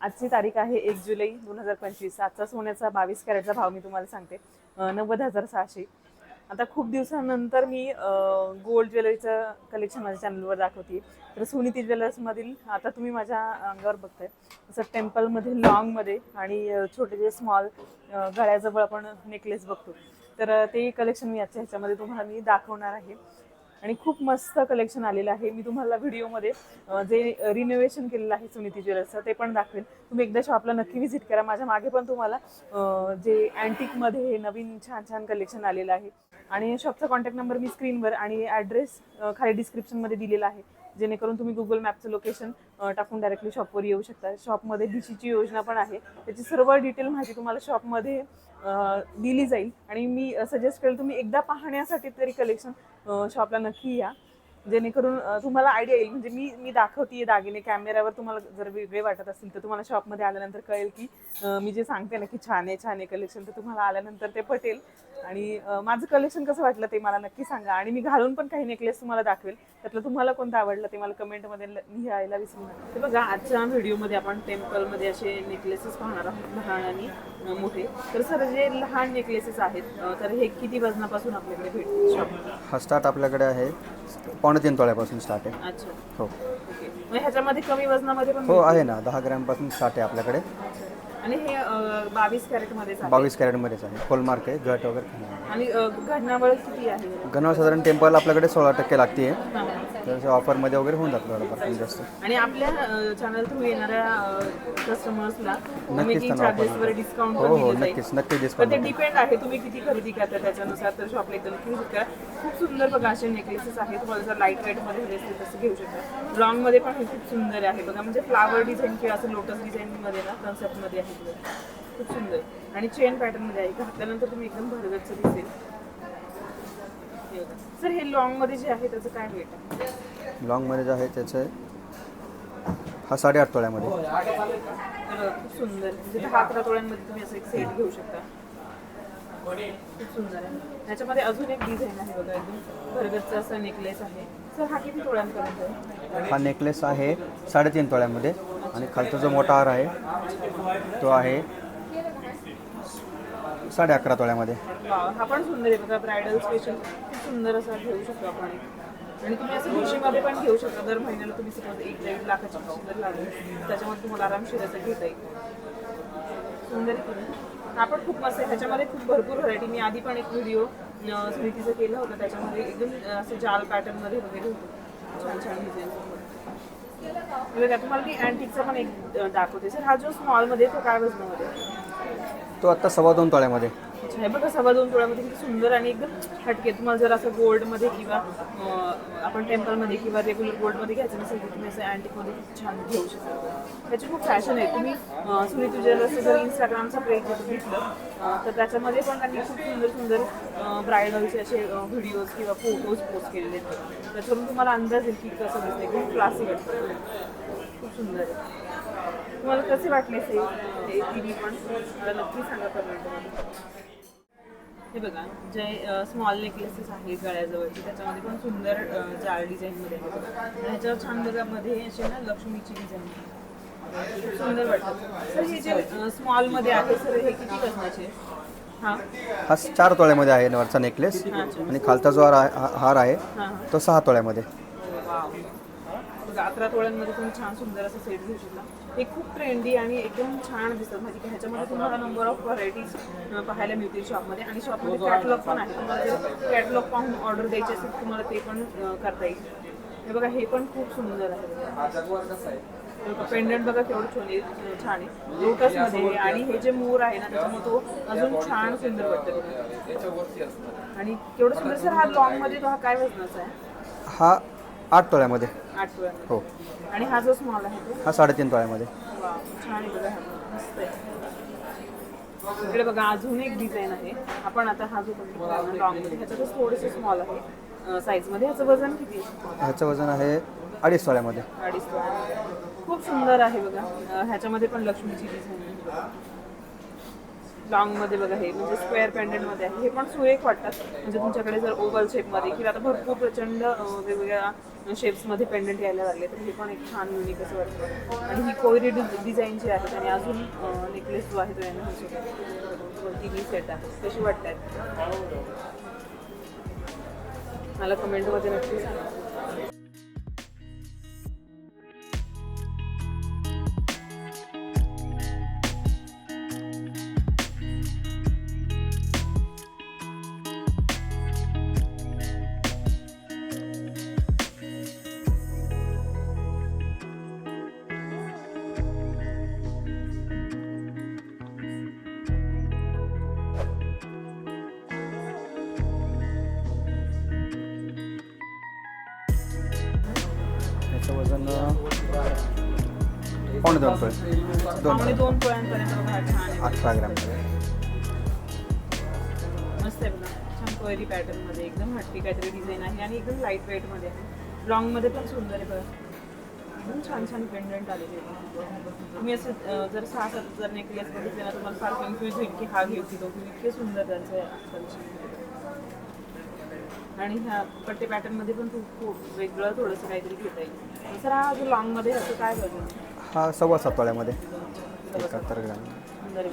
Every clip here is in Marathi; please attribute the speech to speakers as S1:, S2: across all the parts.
S1: आजची तारीख आहे एक जुलै दोन हजार पंचवीस. आजचा सोन्याचा बावीस कॅरेटचा भाव मी तुम्हाला सांगते. नव्वद हजार सहाशे. आता खूप दिवसानंतर मी गोल्ड ज्वेलरीचं कलेक्शन माझ्या चॅनलवर दाखवते तर सुनीती ज्वेलर्समधील आता तुम्ही माझ्या अंगावर बघताय जसं टेम्पलमध्ये लॉंगमध्ये आणि छोटे जे स्मॉल गळ्याजवळ आपण नेकलेस बघतो. तर ते कलेक्शन मी आजच्या ह्याच्यामध्ये तुम्हाला मी दाखवणार आहे. आणि खूप मस्त कलेक्शन आलेलं आहे. मी तुम्हाला व्हिडिओमध्ये जे रिनोव्हेशन केलेलं आहे सुनीती ज्वेलर्सचं ते पण दाखवेल तुम्ही एकदा शॉपला नक्की व्हिजिट करा. माझ्या मागे पण तुम्हाला जे अँटिकमध्ये हे नवीन छान छान कलेक्शन आलेलं आहे. आणि शॉपचा कॉन्टॅक्ट नंबर मी स्क्रीनवर आणि ॲड्रेस खाली डिस्क्रिप्शनमध्ये दिलेला आहे. जेणेकरून तुम्ही गुगल मॅपचं लोकेशन टाकून डायरेक्टली शॉपवर येऊ शकता. शॉपमध्ये डीशीची योजना पण आहे. त्याची सर्व डिटेल माहिती तुम्हाला शॉपमध्ये दिली जाईल. आणि मी सजेस्ट करेल तुम्ही एकदा पाहण्यासाठी तरी कलेक्शन शॉपला नक्की या. जेणेकरून तुम्हाला आयडिया येईल. म्हणजे मी मी दाखवते दागिने कॅमेऱ्यावर तुम्हाला जर वेगळे वाटत असतील तर तुम्हाला शॉपमध्ये आल्यानंतर कळेल की मी जे सांगते ना की छान आहे छान आहे कलेक्शन तर तुम्हाला आल्यानंतर ते पटेल. आणि माझं कलेक्शन कसं वाटलं ते मला नक्की सांगा. आणि मी घालून पण काही नेकलेस तुम्हाला दाखवेल. त्यातलं तुम्हाला कोणतं आवडलं ते मला कमेंटमध्ये लिहायला विसरू नका. ते बघा आजच्या व्हिडिओमध्ये आपण टेम्पलमध्ये असे नेकलेसेस पाहणार आहोत लहान आणि मोठे. तर सर जे लहान नेकलेसेस आहेत तर हे किती वजनापासून आपल्याकडे भेटतील
S2: हा स्टार्ट आपल्याकडे आहे. पावणे तीन तोळ्यापासून स्टार्ट आहे.
S1: अच्छा.
S2: हो.
S1: ओके. मग ह्याच्यामध्ये कमी वजनामध्ये पण
S2: हो? आहे ना. दहा ग्रॅमपासून स्टार्ट आहे आपल्याकडे.
S1: आणि हे अं, बावीस कॅरेट मध्येच आहे?
S2: बावीस कॅरेटमध्येच आहे. हॉलमार्क आहे. घट वगैरे नाही.
S1: आणि घडणावळ किती आहे?
S2: साधारण टेम्पल आपल्याकडे सोळा टक्के लागते
S1: हा.
S2: तर ऑफरमध्ये वगैरे होऊन जातं थोडंफार कमी जास्त.
S1: आणि आपल्या चॅनल थ्रू येणाऱ्या कस्टमर्सला
S2: नक्कीच त्यांना offer.
S1: डिस्काउंट
S2: हो हो नक्कीच नक्की
S1: पण ते
S2: डिस्काउंट
S1: डिपेंड आहे तुम्ही किती खरेदी करता त्याच्यानुसार. तर शॉपला एकदा नक्की visit करा खूप सुंदर बघा असे नेकलेसेस आहेत. तुम्हाला जर लाइट वेटमध्ये हवे असतील तसं घेऊ शकता. लॉंगमध्ये पण हे खूप सुंदर आहे. बघा म्हणजे फ्लावर डिझाईन किंवा असं लोटस डिझाईन मध्ये ना कन्सेप्टमध्ये आहे. खूप सुंदर. आणि चेन पॅटर्नमध्ये आहे. घातल्यानंतर तुम्ही एकदम भरगच्च दिसेल. हे बघा. सर हे लॉंगमध्ये जे आहे त्याचं काय रेट आहे?
S2: लॉंगमध्ये जे आहे त्याचं हा साडेआठ तोळ्यामध्ये.
S1: तर खूप सुंदर. म्हणजे दहा अकरा तोळ्यांमध्ये तुम्ही असं एक सेट घेऊ शकता. खूप सुंदर आहे. ह्याच्यामध्ये अजून एक डिझाईन आहे बघा एकदम भरगतचा असा नेकलेस आहे. सर हा किती तोळ्यांपर्यंत आहे?
S2: हा नेकलेस आहे साडेतीन तोळ्यामध्ये. आणि खालचा जो मोठा हार आहे तो आहे साडे अकरा तोळ्यामध्ये.
S1: हा पण सुंदर आहे बघा ब्रायडल स्पेशल खूप सुंदर असा घेऊ शकतो आपण. एक. आणि तुम्ही असं खुशीमध्ये पण घेऊ शकता. दर महिन्याला तुम्ही सपोज एक दीड लाखाची खुशी जर लागली त्याच्यामध्ये तुम्हाला आरामशीर असं घेता येईल. सुंदर आहे की नाही? हा पण खूप मस्त आहे. त्याच्यामध्ये खूप भरपूर व्हरायटी मी आधी पण एक व्हिडिओ स्मृतीचं केलं होतं. त्याच्यामध्ये एकदम अं, असं जाल पॅटर्नमध्ये वगैरे होतं. छान छान डिझाईन बघा तुम्हाला मी अँटिकचा पण एक अं, दाखवते. सर हा जो स्मॉलमध्ये तो काय वजनामध्ये
S2: तो आत्ता सव्वा दोन तोळ्यामध्ये.
S1: अच्छा हे बघा सव्वा दोन तोळ्यामध्ये किती सुंदर आणि एकदम हटके. तुम्हाला जर असं गोल्डमध्ये किंवा अं, आपण टेम्पलमध्ये किंवा रेग्युलर गोल्डमध्ये घ्यायचं नसेल तर तुम्ही असं अँटिकमध्ये खूप छान घेऊ शकता. त्याची खूप फॅशन आहे. तुम्ही अं, सुनीत असं जर इंस्टाग्रामचा पेज घेतलं अं, तर त्याच्यामध्ये पण त्यांनी खूप सुंदर सुंदर ब्रायडलचे असे व्हिडिओज किंवा फोटोज पोस्ट केलेले आहेत. त्याच्यावरून तुम्हाला अंदाज येईल की कसं दिसतं एकदम क्लासिक वाटतं खूप सुंदर आहे. तुम्हाला कसे वाटले से ते तिन्ही पण. मला नक्की सांगा कमेंटमध्ये. हे बघा जे स्मॉल नेकलेसेस आहेत गळ्याजवळचे त्याच्यामध्ये पण सुंदर जाळ डिझाईनमध्ये आहे ह्याच्यावर छान बघा मध्ये असे ना लक्ष्मीची डिझाईन खूप सुंदर वाटतं. सर हे जे स्मॉलमध्ये आहे सर हे किती वजनाचे हां?
S2: हा चार तोळ्यामध्ये आहे वरचा नेकलेस आणि खालचा जो हार आहे हार आहे तो सहा तोळ्यामध्ये.
S1: अकरा तोळ्यांमध्ये तुम्ही छान सुंदर असं सेट घेऊ शकता. हे खूप ट्रेंडी आणि एकदम छान दिसतात म्हणजे की ह्याच्यामध्ये तुम्हाला नंबर ऑफ व्हरायटीज पाहायला मिळतील शॉपमध्ये आणि शॉपमध्ये कॅटलॉग पण आहे. तुम्हाला कॅटलॉग पाहून ऑर्डर द्यायची असेल तुम्हाला ते पण करता येईल. हे बघा हे पण खूप सुंदर आहे. पेंडंट बघा केवढं छान आहे छान आहे. लोटसमध्ये आहे आणि हे जे मोर आहे ना त्याच्यामुळे तो अजून छान सुंदर वाटतं. आणि केवढं सुंदर सर हा लॉंगमध्ये तो हा काय वजनाचा आहे?
S2: हा आठ तोळ्यामध्ये.
S1: आठ वेळा
S2: हो.
S1: आणि हा जो स्मॉल आहे तो?
S2: हा साडेतीन तोळ्यामध्ये.
S1: वाव, छान आहे बघा हा पण. मस्त आहे. इकडे बघा अजून एक डिझाईन आहे. आपण आता हा जो मध्ये ह्याच्यातच थोडेसे स्मॉल आहे. साईजमध्ये ह्याचं वजन किती आहे?
S2: ह्याचं वजन आहे अडीच तोळ्यामध्ये.
S1: अडीच खूप सुंदर आहे बघा. अं, ह्याच्यामध्ये पण लक्ष्मीची डिझाईन आहे. लॉंगमध्ये बघा हे म्हणजे स्क्वेअर पेंडेंटमध्ये आहे. हे पण सुरेख वाटतात. म्हणजे तुमच्याकडे जर ओव्हल शेपमध्ये किंवा आता भरपूर प्रचंड वेगवेगळ्या शेप्समध्ये यायला लागले तर हे पण एक छान युनिक असं वाटतं. आणि ही कोयरी डिझाईन जी आहे आणि अजून नेकलेस जो आहे तो यांना तिन्ही सेट आहे कशी आहेत मला कमेंटमध्ये नक्की सांगा.
S2: पावणे दोन तोळे दोन
S1: पावणे दोन पोळ्यांपर्यंत बघा छान आहे.
S2: अठरा ग्रॅम
S1: मस्त आहे बघा. छान कोयरी पॅटर्नमध्ये एकदम हटकी काहीतरी डिझाईन आहे आणि एकदम लाइट वेटमध्ये आहे. लॉंगमध्ये पण सुंदर आहे बघा. एकदम छान छान पेंडंट आलेले आहेत. तुम्ही असं अं, जर सहा सात जर नेकलेस बघितले ना तुम्हाला फार कन्फ्युज होईल की हा घेऊ की तो. घेऊ इतके सुंदर त्यांचे आहे. आणि ह्या पट्टे पॅटर्नमध्ये पण खूप खूप वेगळं थोडंसं काहीतरी घेता येईल. सर हा जो लॉंगमध्ये ह्याचं काय बघा?
S2: हा सव्वा सात तोळ्यामध्ये एकाहत्तर ग्रॅम.
S1: सुंदर.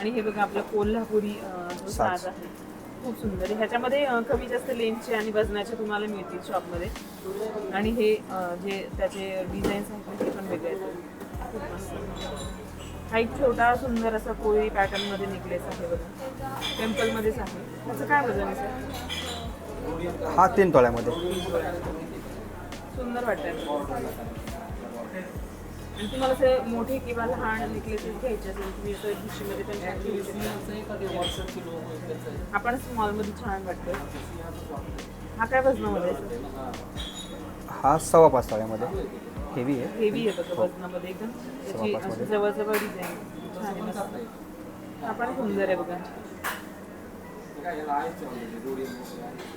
S1: आणि हे बघा आपलं कोल्हापुरी अं, जो
S2: साज.
S1: साज. आहे खूप सुंदर आहे. ह्याच्यामध्ये अं, कमी जास्त लेन्सचे आणि वजनाचे तुम्हाला मिळतील शॉपमध्ये. आणि हे अं, जे त्याचे डिझाईन्स आहेत ते पण वेगळे आहेत. खूप मस्त. हा एक छोटा सुंदर असा कोळी पॅटर्नमध्ये नेकलेस आहे बघा. टेम्पलमध्येच आहे. त्याचं काय वजन आहे सर?
S2: हा तीन तोळ्यामध्ये.
S1: सुंदर वाटतं आणि तुम्हाला असे मोठे किंवा लहान नेकलेसेस घ्यायचे असेल तुम्ही असं पण छान. आपण स्मॉलमध्ये छान वाटतं हा काय वजनामध्ये
S2: हा सव्वा पाच तोळ्यामध्ये. हेवी आहे.
S1: हेवी आहे बघा वजनामध्ये एकदम. त्याची अशी जवळजवळ डिझाईन छान आहे मस्त. हा पण सुंदर आहे बघा.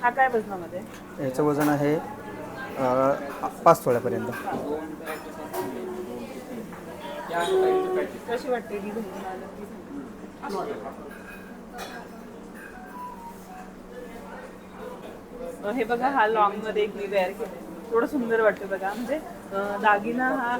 S1: हा काय वजनामध्ये?
S2: याचं वजन आहे पाच तोळ्यापर्यंत.
S1: कशी वाटते डिझाईन हे बघा हा लॉंगमध्ये एक मी वेअर केलं थोडं सुंदर वाटतं बघा. म्हणजे दागिना हा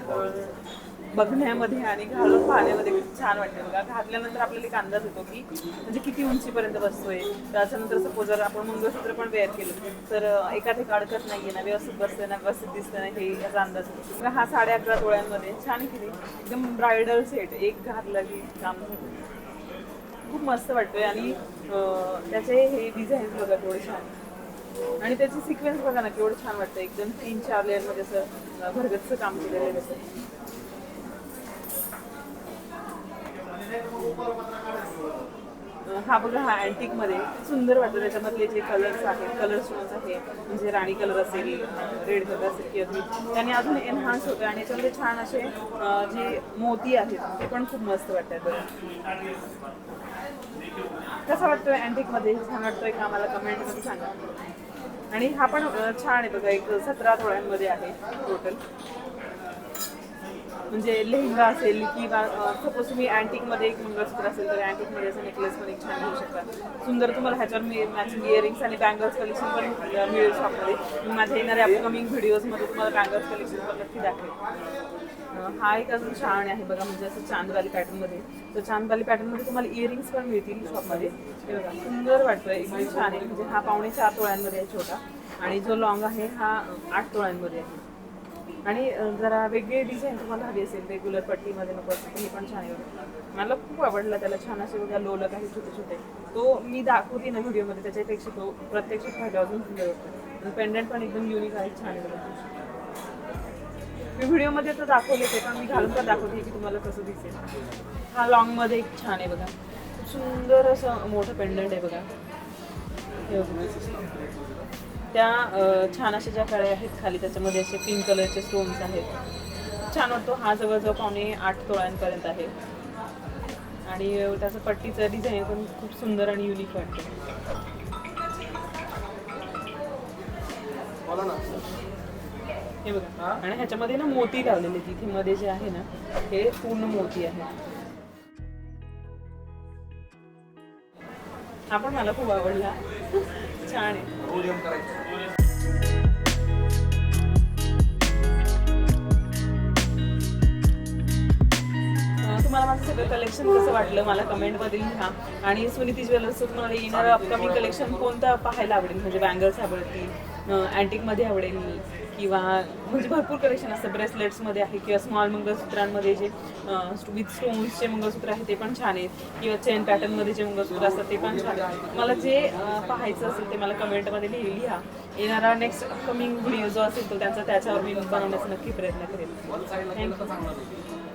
S1: बघण्यामध्ये आणि घालून पाहण्यामध्ये खूप छान वाटतं. बघा घातल्यानंतर आपल्याला एक अंदाज येतो की म्हणजे किती उंचीपर्यंत बसतोय. त्याच्यानंतर सपोज जर आपण मंगळसूत्र पण वेअर केलं. तर एका ठिकाणी अडकत नाहीये ना व्यवस्थित बसतोय ना व्यवस्थित दिसतंय ना हे याचा अंदाज होतो हा साडे अकरा डोळ्यांमध्ये छान केली एकदम ब्रायडल सेट. एक घातला की काम खूप मस्त वाटतोय आणि त्याचे हे डिझाईन्स बघा थोडे छान. आणि त्याची सिक्वेन्स बघा ना केवढं छान वाटतं एकदम तीन चार लेअरमध्ये असं भरगतचं काम केलेलं आहे त्याचं अं, हा बघा हा अँटिकमध्ये सुंदर वाटतं. त्याच्यामधले जे कलर्स आहेत कलर स्टोन्स आहे. म्हणजे राणी कलर असेल रेड कलर असेल की अगदी त्याने अजून एनहान्स होतं आणि याच्यामध्ये छान असे जे मोती आहेत ते पण खूप मस्त वाटतात बघा. कसा वाटतोय अँटिकमध्ये? छान वाटतोय का? मला कमेंटमध्ये सांगा. आणि हा पण छान आहे बघा. एक सतरा तोळ्यांमध्ये आहे टोटल म्हणजे लेहंगा असेल किंवा सपोज तुम्ही अँटिकमध्ये एक मंगळसूत्र असेल तर अँटिकमध्ये असं नेकलेस पण एक छान घेऊ शकता सुंदर तुम्हाला ह्याच्यावर मॅचिंग इयरिंग्स आणि बँगल्स कलेक्शन पण मिळेल शॉपमध्ये माझ्या येणाऱ्या अपकमिंग व्हिडिओजमध्ये तुम्हाला बँगल्स कलेक्शन पण नक्की दाखवेल. हा एक अजून छान आहे बघा म्हणजे असं चांदवाली पॅटर्नमध्ये तर चांदवाली पॅटर्नमध्ये तुम्हाला इयरिंग्स पण मिळतील शॉपमध्ये हे बघा सुंदर वाटतोय एकदम छान आहे. म्हणजे हा पावणे चार तोळ्यांमध्ये आहे छोटा. आणि जो लॉंग आहे हा आठ तोळ्यांमध्ये आहे. आणि जरा वेगळी डिझाईन तुम्हाला हवी असेल रेग्युलर पट्टीमध्ये नको असेल हे पण छान आहे मला खूप आवडला त्याला छान असे बघा लोलक आहे छोटे छोटे तो मी दाखवते ना व्हिडिओमध्ये त्याच्यापेक्षा तो प्रत्यक्षात फायदा अजून सुंदर होतो. पेंडंट पण एकदम युनिक आहे छान आहे बघा. मी व्हिडिओमध्ये तर दाखवले ते पण मी घालून तर दाखवते की तुम्हाला कसं दिसेल. हा लॉंगमध्ये एक छान आहे बघा. सुंदर असं मोठं पेंडंट आहे बघा. त्या छान अशा ज्या कळ्या आहेत खाली त्याच्यामध्ये असे पिंक कलरचे स्टोन्स आहेत. छान वाटतो. हा जवळजवळ पावणे आठ तोळ्यांपर्यंत आहे. आणि त्याचं पट्टीचं डिझाईन पण खूप सुंदर आणि युनिक वाटतं. हे बघा. आणि ह्याच्यामध्ये ना मोती लावलेले तिथे मध्ये जे आहे ना हे पूर्ण मोती आहे हा पण मला खूप आवडला. छान आहे. तुम्हाला माझं सगळं कलेक्शन कसं वाटलं मला कमेंटमध्ये लिहा. आणि सुनीती ज्वेलर्सचं तुम्हाला येणारं अपकमिंग कलेक्शन कोणतं पाहायला आवडेल? म्हणजे बँगल्स आवडतील अँटिकमध्ये आवडेल किंवा म्हणजे भरपूर कलेक्शन असतं ब्रेसलेट्समध्ये आहे किंवा स्मॉल मंगळसूत्रांमध्ये जे विथ स्टोन्सचे मंगळसूत्र आहे ते पण छान आहेत. किंवा चेन पॅटर्नमध्ये जे मंगळसूत्र असतात ते पण छान आहेत. मला जे पाहायचं असेल ते मला कमेंटमध्ये लिहि लिहा. येणारा नेक्स्ट अपकमिंग व्हिडिओ जो असेल तो त्यांचा त्याच्यावर मी बनवण्याचा नक्की प्रयत्न करेन. थँक्यू